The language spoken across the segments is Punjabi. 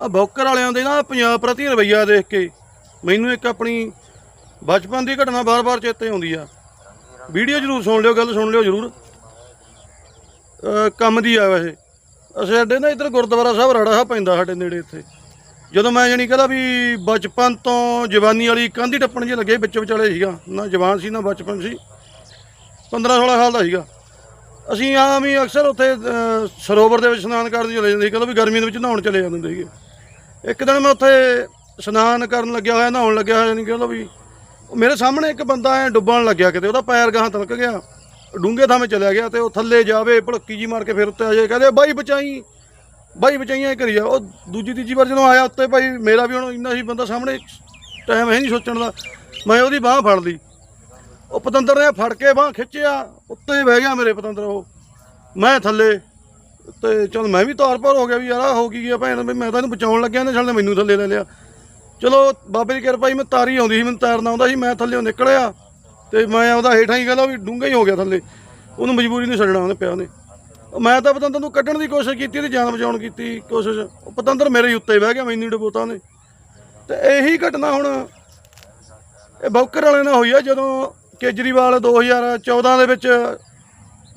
ਆ ਬੌਕਰ ਵਾਲਿਆਂ ਦੇ ਨਾ ਪੰਜਾਬ ਪ੍ਰਤੀ ਰਵਈਆ ਦੇਖ ਕੇ, ਮੈਨੂੰ ਇੱਕ ਆਪਣੀ ਬਚਪਨ ਦੀ ਘਟਨਾ ਬਾਰ-ਬਾਰ ਚੇਤੇ ਆਉਂਦੀ ਆ। ਵੀਡੀਓ ਜ਼ਰੂਰ ਸੁਣ ਲਿਓ, ਗੱਲ ਸੁਣ ਲਿਓ ਜ਼ਰੂਰ। ਕੰਮ ਦੀ ਆ ਵੈਸੇ। ਅਸੀਂ ਸਾਡੇ ਨਾ ਇੱਧਰ ਗੁਰਦੁਆਰਾ ਸਾਹਿਬ ਰੜਾ ਸਾਹਿਬ ਪੈਂਦਾ ਸਾਡੇ ਨੇੜੇ ਇੱਥੇ। ਜਦੋਂ ਮੈਂ ਜਾਣੀ ਕਹਿੰਦਾ ਵੀ ਬਚਪਨ ਤੋਂ ਜਵਾਨੀ ਵਾਲੀ ਕੰਧੀ ਟੱਪਣ ਜੇ ਲੱਗੇ ਵਿੱਚ ਵਿਚਾਲੇ ਸੀਗਾ। ਨਾ ਜਵਾਨ ਸੀ, ਨਾ ਬਚਪਨ ਸੀ। 15 16 ਸਾਲ ਦਾ ਸੀਗਾ। ਅਸੀਂ ਆਮ ਹੀ ਅਕਸਰ ਉੱਥੇ ਸਰੋਵਰ ਦੇ ਵਿੱਚ ਇਸ਼ਨਾਨ ਕਰਨ ਚਲੇ ਜਾਂਦੇ ਸੀ। ਕਦੋਂ ਵੀ ਗਰਮੀ ਦੇ ਵਿੱਚ ਨਹਾਉਣ ਚਲੇ ਜਾਂਦੇ ਸੀਗੇ। ਇੱਕ ਦਿਨ ਮੈਂ ਉੱਥੇ ਇਸ਼ਨਾਨ ਕਰਨ ਲੱਗਿਆ ਹੋਇਆ, ਨਹਾਉਣ ਲੱਗਿਆ ਹੋਇਆ ਨਹੀਂ ਕਹਿੰਦਾ ਵੀ ਮੇਰੇ ਸਾਹਮਣੇ ਇੱਕ ਬੰਦਾ ਐ ਡੁੱਬਣ ਲੱਗਿਆ ਕਿਤੇ, ਉਹਦਾ ਪੈਰ ਗਾਹਾਂ ਤਲਕ ਗਿਆ। ਡੂੰਘੇ ਥਾਂ 'ਤੇ ਚਲਿਆ ਗਿਆ ਤੇ ਉਹ ਥੱਲੇ ਜਾਵੇ, ਭੜਕੀ ਜੀ ਮਾਰ ਕੇ ਫਿਰ ਉੱਤੇ ਆ ਜਾਏ, ਕਹਿੰਦੇ, ਬਾਈ ਬਚਾਈ, ਬਾਈ ਬਚਾਈਆਂ ਕਰੀ ਜਾ ਉਹ ਦੂਜੀ, ਤੀਜੀ ਵਾਰ ਜਦੋਂ ਆਇਆ ਉੱਤੇ, ਭਾਈ ਮੇਰਾ ਵੀ ਹੁਣ ਇੰਨਾ ਸੀ ਬੰਦਾ ਸਾਹਮਣੇ, ਟਾਈਮ ਹੈ ਨਹੀਂ ਸੋਚਣ ਦਾ। ਮੈਂ ਉਹਦੀ ਬਾਹ ਫੜ ਲਈ। ਉਹ ਪਤੰਦਰ ਨੇ ਫੜ ਕੇ ਬਾਹ ਖਿੱਚਿਆ, ਉੱਤੇ ਬਹਿ ਗਿਆ ਮੇਰੇ ਪਤੰਦਰ ਉਹ। ਮੈਂ ਥੱਲੇ ਤੇ ਚਲ ਮੈਂ ਵੀ ਤੌਰ ਪਰ ਹੋ ਗਿਆ ਵੀ ਯਾਰ ਆਹ ਹੋ ਕੀ ਗਿਆ ਭੈਣ, ਵੀ ਮੈਂ ਤਾਂ ਇਹਨੂੰ ਬਚਾਉਣ ਲੱਗਿਆ ਨਾ ਛੱਡ ਮੈਨੂੰ ਥੱਲੇ ਲੈ ਲਿਆ। ਚਲੋ ਬਾਬੇ ਦੀ ਕਿਰਪਾ ਹੀ ਮੈਂ ਤਾਰੀ ਆਉਂਦੀ ਸੀ, ਮੈਨੂੰ ਤੈਰਨਾ ਆਉਂਦਾ ਸੀ, ਮੈਂ ਥੱਲੇੋਂ ਨਿਕਲਿਆ ਤੇ ਮੈਂ ਉਹਦਾ ਹੇਠਾਂ ਹੀ ਕਹਿੰਦਾ ਵੀ ਡੂੰਘਾ ਹੀ ਹੋ ਗਿਆ ਥੱਲੇ। ਉਹਨੂੰ ਮਜਬੂਰੀ ਨੂੰ ਛੱਡਣਾ ਉਹਨੇ ਪਿਆ ਨੇ ਉਹ ਮੈਂ ਤਾਂ ਪਤੰਦਰ ਨੂੰ ਕੱਢਣ ਦੀ ਕੋਸ਼ਿਸ਼ ਕੀਤੀ ਤੇ ਜਾਨ ਬਚਾਉਣ ਕੀਤੀ ਕੋਸ਼ਿਸ਼। ਉਹ ਪਤੰਦਰ ਮੇਰੇ ਹੀ ਉੱਤੇ ਬਹਿ ਗਿਆ, ਮੈਨੂੰ ਡਬੋਤਾ ਡੁਬੋਤਾ ਉਹਨੇ। ਤੇ ਇਹੀ ਘਟਨਾ ਹੁਣ, ਇਹ ਬੌਕਰ ਵਾਲੇ ਨਾਲ ਹੋਈ ਆ ਜਦੋਂ ਕੇਜਰੀਵਾਲ 2014 ਦੇ ਵਿੱਚ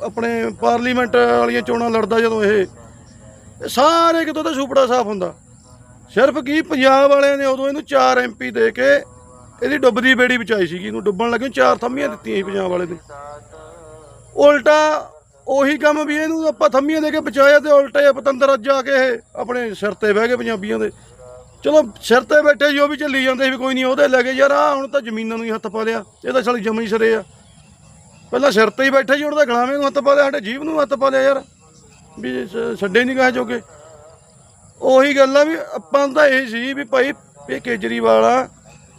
ਆਪਣੇ ਪਾਰਲੀਮੈਂਟ ਵਾਲੀਆਂ ਚੋਣਾਂ ਲੜਦਾ ਜਦੋਂ ਇਹ ਇਹ ਸਾਰੇ ਕਿਤੋਂ ਤਾਂ ਸੁਪੜਾ ਸਾਫ਼ ਹੁੰਦਾ। ਸਿਰਫ ਕੀ ਪੰਜਾਬ ਵਾਲਿਆਂ ਨੇ ਉਦੋਂ ਇਹਨੂੰ 4 ਐਮਪੀ ਦੇ ਕੇ ਇਹਦੀ ਡੁੱਬਦੀ ਬੇੜੀ ਬਚਾਈ ਸੀਗੀ, ਇਹਨੂੰ ਡੁੱਬਣ ਲੱਗੇ ਚਾਰ ਥੰਮੀਆਂ ਦਿੱਤੀਆਂ ਸੀ ਪੰਜਾਬ ਵਾਲੇ ਨੇ। ਉਲਟਾ ਉਹੀ ਕੰਮ ਵੀ ਇਹਨੂੰ ਆਪਾਂ ਥੰਮੀਆਂ ਦੇ ਕੇ ਬਚਾਇਆ ਤੇ ਉਲਟੇ ਪਤੰਦਰ ਅੱਜ ਆ ਕੇ ਇਹ ਆਪਣੇ ਸਿਰ ਤੇ ਬਹਿ ਗਏ ਪੰਜਾਬੀਆਂ ਦੇ। ਚਲੋ ਸਿਰ ਤੇ ਬੈਠੇ ਜੋ ਵੀ ਚੱਲੀ ਜਾਂਦੇ ਸੀ ਵੀ ਕੋਈ ਨਹੀਂ, ਉਹਦੇ ਲੈ ਕੇ ਯਾਰ ਆ ਹੁਣ ਤਾਂ ਜ਼ਮੀਨਾਂ ਨੂੰ ਹੀ ਹੱਥ ਪਾ ਲਿਆ, ਇਹ ਤਾਂ ਸਾਲੀ ਜਮੀ ਸਿਰੇ ਆ। ਪਹਿਲਾਂ ਸਿਰ ਤੇ ਹੀ ਬੈਠਾ ਜੀ ਹੁਣ ਤਾਂ ਗਲਾਵੇਂ ਨੂੰ ਹੱਥ ਪਾ ਲਿਆ, ਸਾਡੇ ਜੀਵ ਨੂੰ ਹੱਥ ਪਾ ਲਿਆ ਯਾਰ, ਵੀ ਸ- ਛੱਡੇ ਨਹੀਂ ਗਏ ਜੋਗੇ। ਉਹੀ ਗੱਲ ਆ ਵੀ ਆਪਾਂ ਤਾਂ ਇਹ ਸੀ ਵੀ ਭਾਈ ਇਹ ਕੇਜਰੀਵਾਲ ਆ,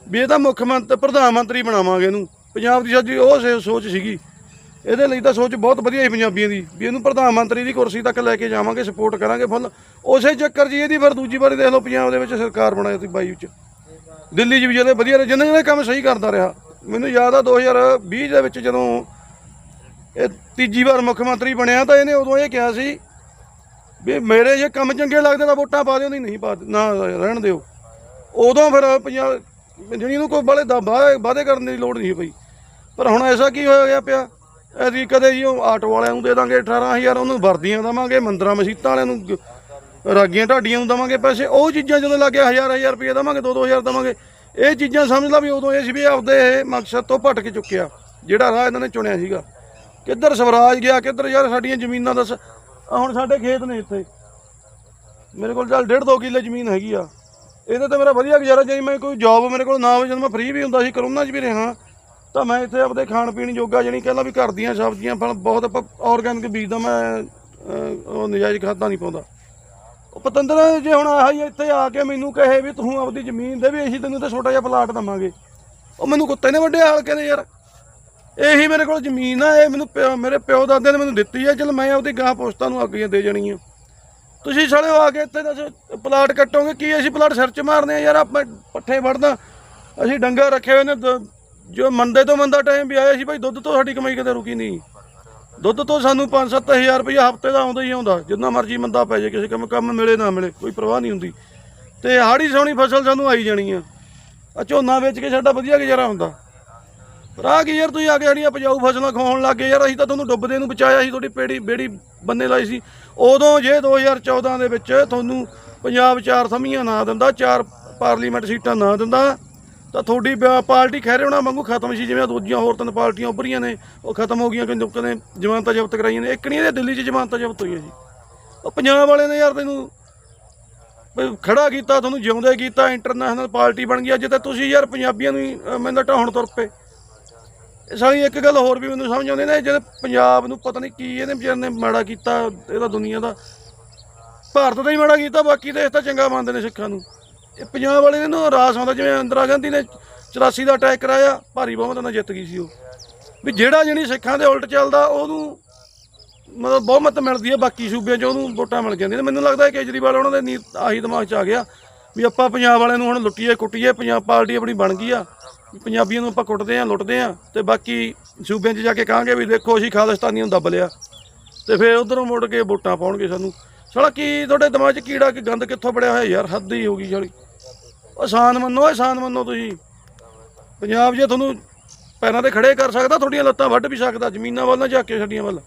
ਵੀ ਇਹ ਤਾਂ ਮੁੱਖ ਮੰਤਰੀ ਪ੍ਰਧਾਨ ਮੰਤਰੀ ਬਣਾਵਾਂਗੇ ਇਹਨੂੰ। ਪੰਜਾਬ ਦੀ ਸਾਡੀ ਉਹ ਸੇ- ਸੋਚ ਸੀਗੀ। ਇਹਦੇ ਲਈ ਤਾਂ ਸੋਚ ਬਹੁਤ ਵਧੀਆ ਸੀ ਪੰਜਾਬੀਆਂ ਦੀ, ਵੀ ਇਹਨੂੰ ਪ੍ਰਧਾਨ ਮੰਤਰੀ ਦੀ ਕੁਰਸੀ ਤੱਕ ਲੈ ਕੇ ਜਾਵਾਂਗੇ ਸਪੋਰਟ ਕਰਾਂਗੇ ਫੁੱਲ। ਉਸੇ ਚੱਕਰ 'ਚ ਇਹਦੀ ਫਿਰ ਦੂਜੀ ਵਾਰੀ ਦੇਖ ਲਓ, ਪੰਜਾਬ ਦੇ ਵਿੱਚ ਸਰਕਾਰ ਬਣਾਈ ਸੀ ਬਾਈ ਵਿੱਚ। ਦਿੱਲੀ 'ਚ ਵੀ ਜਿਹੜੇ ਵਧੀਆ ਰਹੇ ਜਿੰਨੇ ਜਿਹੜੇ ਕੰਮ ਸਹੀ ਕਰਦਾ ਰਿਹਾ। ਮੈਨੂੰ ਯਾਦ ਆ 2020 ਦੇ ਵਿੱਚ ਜਦੋਂ ਇਹ ਤੀਜੀ ਵਾਰ ਮੁੱਖ ਮੰਤਰੀ ਬਣਿਆ ਤਾਂ ਇਹਨੇ ਉਦੋਂ ਇਹ ਕਿਹਾ ਸੀ ਵੀ ਮੇਰੇ ਜੇ ਕੰਮ ਚੰਗੇ ਲੱਗਦੇ ਤਾਂ ਵੋਟਾਂ ਪਾ ਦਿਓ, ਨਹੀਂ ਨਹੀਂ ਪਾ ਨਾ ਰਹਿਣ ਦਿਓ। ਉਦੋਂ ਫਿਰ ਪੰਜਾਬ ਜਿਹੜੀ ਨੂੰ ਕੋਈ ਬੜੇ ਦਾ ਵਾਅਦੇ ਕਰਨ ਦੀ ਲੋੜ ਨਹੀਂ ਪਈ। ਪਰ ਹੁਣ ਐਸਾ ਕੀ ਹੋਇਆ ਗਿਆ ਪਿਆ? ਅਸੀਂ ਕਦੇ ਜੀ ਉਹ ਆਟੋ ਵਾਲਿਆਂ ਨੂੰ ਦੇ ਦਾਂਗੇ 18000 ਉਹਨੂੰ ਵਰਦੀਆਂ ਦਵਾਂਗੇ, ਮੰਦਰਾਂ ਮਸੀਤਾਂ ਵਾਲਿਆਂ ਨੂੰ ਰਾਗੀਆਂ ਢਾਡੀਆਂ ਨੂੰ ਦਵਾਂਗੇ ਪੈਸੇ, ਉਹ ਚੀਜ਼ਾਂ ਜਦੋਂ ਲੱਗੇ ਹਜ਼ਾਰ ਹਜ਼ਾਰ ਰੁਪਏ ਦਵਾਂਗੇ 2-2000 ਦਵਾਂਗੇ। ਇਹ ਚੀਜ਼ਾਂ ਸਮਝ ਲਾ ਵੀ ਉਦੋਂ ਇਹ ਸੀ ਵੀ ਆਪਦੇ ਇਹ ਮਕਸਦ ਤੋਂ ਭਟਕ ਚੁੱਕਿਆ, ਜਿਹੜਾ ਰਾਹ ਇਹਨਾਂ ਨੇ ਚੁਣਿਆ ਸੀਗਾ। ਕਿੱਧਰ ਸਵਰਾਜ ਗਿਆ, ਕਿੱਧਰ ਯਾਰ ਸਾਡੀਆਂ ਜ਼ਮੀਨਾਂ ਦੱਸ। ਆਹ ਹੁਣ ਸਾਡੇ ਖੇਤ ਨੇ ਇੱਥੇ। ਮੇਰੇ ਕੋਲ ਚੱਲ 1.5 2 ਕਿੱਲੇ ਜ਼ਮੀਨ ਹੈਗੀ ਆ। ਇਹਦੇ ਤੇ ਮੇਰਾ ਵਧੀਆ ਗੁਜ਼ਾਰਾ ਜੇ ਮੈਂ ਕੋਈ ਜੌਬ ਮੇਰੇ ਕੋਲ ਨਾ ਹੋਵੇ, ਜਦੋਂ ਮੈਂ ਫ੍ਰੀ ਵੀ ਹੁੰਦਾ ਸੀ, ਕਰੋਨਾ 'ਚ ਵੀ ਰਿਹਾ। ਤਾਂ ਮੈਂ ਇੱਥੇ ਆਪਦੇ ਖਾਣ ਪੀਣ ਜੋਗਾ ਜਿਹੜੀ ਕਹਿੰਦਾ ਵੀ ਘਰ ਦੀਆਂ ਸਬਜ਼ੀਆਂ, ਫਲ ਬਹੁਤ ਆਰਗੈਨਿਕ ਬੀਜਦਾ ਮੈਂ ਉਹ ਨਜਾਇਜ਼ ਖਾਦਾਂ ਨਹੀਂ ਪਾਉਂਦਾ। ਉਹ ਪਤੰਦਰ, ਜੇ ਹੁਣ ਆਹ ਹੀ ਇੱਥੇ ਆ ਕੇ ਮੈਨੂੰ ਕਹੇ ਵੀ ਤੂੰ ਆਪਦੀ ਜ਼ਮੀਨ ਦੇ ਵੀ ਅਸੀਂ ਤੈਨੂੰ ਤੇ ਛੋਟਾ ਜਿਹਾ ਪਲਾਟ ਦਵਾਂਗੇ। ਉਹ ਮੈਨੂੰ ਕੁੱਤੇ ਨੇ ਵੱਡੇ ਹਾਲ ਕਹਿੰਦੇ ਯਾਰ। ਇਹੀ ਮੇਰੇ ਕੋਲ ਜ਼ਮੀਨ ਆ, ਇਹ ਮੈਨੂੰ ਪਿਓ- ਮੇਰੇ ਪਿਓ ਦਾਦੇ ਨੇ ਮੈਨੂੰ ਦਿੱਤੀ ਹੈ ਚਲ ਮੈਂ ਉਹਦੀ ਗਾਂ ਪੋਸਤਾਂ ਨੂੰ ਅੱਗੀਆਂ ਦੇ ਜਾਣੀ ਆ। ਤੁਸੀਂ ਸਾਲੇ ਆ ਕੇ ਇੱਥੇ ਦੱਸ, ਪਲਾਟ ਕੱਟੋਗੇ, ਕੀ ਅਸੀਂ ਪਲਾਟ ਸਿਰ 'ਚ ਮਾਰਨੇ ਆ? ਯਾਰ ਆਪਾਂ ਪੱਠੇ ਵੜਦਾ ਅਸੀਂ ਡੰਗਰ ਰੱਖੇ ਹੋਏ ਨੇ, ਦ- ਜੋ ਮੰਦੇ ਤੋਂ ਮੰਦਾ ਟਾਈਮ ਵੀ ਆਇਆ ਸੀ ਭਾਈ, ਦੁੱਧ ਤੋਂ ਸਾਡੀ ਕਮਾਈ ਕਦੇ ਰੁਕੀ ਨਹੀਂ। ਦੁੱਧ ਤੋਂ ਸਾਨੂੰ 5-7000 ਰੁਪਏ ਹਫ਼ਤੇ ਦਾ ਆਉਂਦਾ ਹੀ ਆਉਂਦਾ, ਜਿੰਨਾ ਮਰਜ਼ੀ ਮੰਦਾ ਪੈ ਜਾਏ, ਕਿਸੇ ਕੰਮ ਕੰਮ ਮਿਲੇ ਨਾ ਮਿਲੇ, ਕੋਈ ਪਰਵਾਹ ਨਹੀਂ ਹੁੰਦੀ। ਤੇ ਹਾੜੀ ਸੋਹਣੀ ਫਸਲ ਸਾਨੂੰ ਆਈ ਜਾਣੀ ਆ। ਆ ਝੋਨਾ ਵੇਚ ਕੇ ਸਾਡਾ ਵਧੀਆ ਗੁਜ਼ਾਰਾ ਹੁੰਦਾ। ਰਾਹ ਕੀ ਯਾਰ ਤੁਸੀਂ ਆ ਕੇ ਜਿਹੜੀਆਂ ਪਜਾਊ ਫਸਲਾਂ ਖਾਉਣ ਗਏ ਯਾਰ, ਅਸੀਂ ਤਾਂ ਤੁਹਾਨੂੰ ਡੁੱਬਦੇ ਨੂੰ ਬਚਾਇਆ ਸੀ, ਤੁਹਾਡੀ ਪੇੜੀ, ਬੇੜੀ ਬੰਨੇ ਲਾਈ ਸੀ। ਉਦੋਂ ਜੇ 2014 ਦੇ ਵਿੱਚ ਤੁਹਾਨੂੰ ਪੰਜਾਬ ਚਾਰ ਸਮੀਆਂ ਨਾ ਦਿੰਦਾ, ਚਾਰ ਪਾਰਲੀਮੈਂਟ ਸੀਟਾਂ ਨਾ ਦਿੰਦਾ, ਤਾਂ ਤੁਹਾਡੀ ਬ- ਪਾਰਟੀ ਖੈਰੇ ਹੋਣਾ ਵਾਂਗੂ ਖਤਮ ਸੀ, ਜਿਵੇਂ ਦੂਜੀਆਂ ਹੋਰ ਤਿੰਨ ਪਾਰਟੀਆਂ ਉੱਭਰੀਆਂ ਨੇ, ਉਹ ਖਤਮ ਹੋ ਗਈਆਂ ਕਿ ਲੋਕਾਂ ਨੇ ਜ਼ਮਾਨਤਾਂ ਜ਼ਬਤ ਕਰਾਈਆਂ ਨੇ। ਇੱਕ ਨਹੀਂ ਇਹਦੇ ਦਿੱਲੀ 'ਚ ਜ਼ਮਾਨਤਾਂ ਜ਼ਬਤ ਹੋਈਆਂ ਜੀ। ਉਹ ਪੰਜਾਬ ਵਾਲੇ ਨੇ ਯਾਰ ਤੈਨੂੰ ਵੀ ਖੜਾ ਕੀਤਾ, ਤੁਹਾਨੂੰ ਜਿਉਂਦੇ ਕੀਤਾ, ਇੰਟਰਨੈਸ਼ਨਲ ਪਾਰਟੀ ਬਣ ਗਈ, ਅੱਜ ਤਾਂ ਤੁਸੀਂ ਯਾਰ ਪੰਜਾਬੀਆਂ ਨੂੰ ਮੈਨੂੰ ਤਾਂ ਢਾਹੁਣ ਤੁਰ ਪਏ। ਸਾਲੀ ਇੱਕ ਗੱਲ ਹੋਰ ਵੀ ਮੈਨੂੰ ਸਮਝ ਆਉਂਦੀ ਨੇ ਜਿਹੜੇ ਪੰਜਾਬ ਨੂੰ ਪਤਾ ਨਹੀਂ ਕੀ ਇਹਨੇ ਵਿਚਾਰ ਨੇ ਮਾੜਾ ਕੀਤਾ, ਇਹਦਾ ਦੁਨੀਆ ਦਾ। ਭਾਰਤ ਦਾ ਹੀ ਮਾੜਾ ਕੀਤਾ, ਬਾਕੀ ਦੇਸ਼ ਤਾਂ ਚੰਗਾ ਮੰਨਦੇ ਨੇ ਸਿੱਖਾਂ ਨੂੰ। ਇਹ ਪੰਜਾਬ ਵਾਲੇ ਨੇ ਰਾਸ ਆਉਂਦਾ ਜਿਵੇਂ ਇੰਦਰਾ ਗਾਂਧੀ ਨੇ 84 ਦਾ ਅਟੈਕ ਕਰਾਇਆ, ਭਾਰੀ ਬਹੁਮਤ ਨਾਲ ਜਿੱਤ ਗਈ ਸੀ ਉਹ। ਵੀ ਜਿਹੜਾ ਜਿਹੜੀ ਸਿੱਖਾਂ ਦੇ ਉਲਟ ਚੱਲਦਾ, ਉਹਨੂੰ ਮਤਲਬ ਬਹੁਮਤ ਮਿਲਦੀ ਹੈ ਬਾਕੀ ਸੂਬਿਆਂ 'ਚ ਉਹਨੂੰ ਵੋਟਾਂ ਮਿਲ ਜਾਂਦੀਆਂ ਨੇ। ਮੈਨੂੰ ਲੱਗਦਾ ਹੈ ਕੇਜਰੀਵਾਲ ਉਹਨਾਂ ਦੇ ਨੀ ਆਹੀ ਦਿਮਾਗ 'ਚ ਆ ਗਿਆ, ਵੀ ਆਪਾਂ ਪੰਜਾਬ ਵਾਲਿਆਂ ਨੂੰ ਹੁਣ ਲੁੱਟੀਏ, ਕੁੱਟੀਏ, ਪੰਜਾਬ ਪਾਰਟੀ ਆਪਣੀ ਬਣ ਗਈ ਆ। ਪੰਜਾਬੀਆਂ ਨੂੰ ਆਪਾਂ ਕੁੱਟਦੇ ਆ ਲੁੱਟਦੇ ਆ ਤੇ ਬਾਕੀ ਸੂਬਿਆਂ 'ਚ ਜਾ ਕੇ ਕਹਾਂਗੇ ਵੀ ਦੇਖੋ ਅਸੀਂ ਖਾਲਿਸਤਾਨੀਆਂ ਨੂੰ ਦੱਬ ਲਿਆ। ਤੇ ਫਿਰ ਉਧਰੋਂ ਮੁੜ ਕੇ ਵੋਟਾਂ ਪਾਉਣਗੇ ਸਾਨੂੰ। ਸਾਲਾ ਕੀ ਤੁਹਾਡੇ ਦਿਮਾਗ 'ਚ ਕੀੜਾ ਕਿ ਗੰਦ ਕਿੱਥੋਂ ਬੜਿਆ ਹੋਇਆ ਯਾਰ? ਹੱਦ ਹੀ ਹੋ ਗਈ ਸਾਲੀ। ਆਸਾਨ ਮੰਨੋ ਆਸਾਨ ਮੰਨੋ ਤੁਸੀਂ। ਪੰਜਾਬ ਜੇ ਤੁਹਾਨੂੰ ਪੈਰਾਂ ਤੇ ਖੜੇ ਕਰ ਸਕਦਾ, ਤੁਹਾਡੀਆਂ ਲੱਤਾਂ ਵੱਢ ਵੀ ਸਕਦਾ, ਜ਼ਮੀਨਾਂ ਵੱਲ ਨਾ ਜਾ ਕੇ ਛੱਡੀਆਂ ਵੱਲ।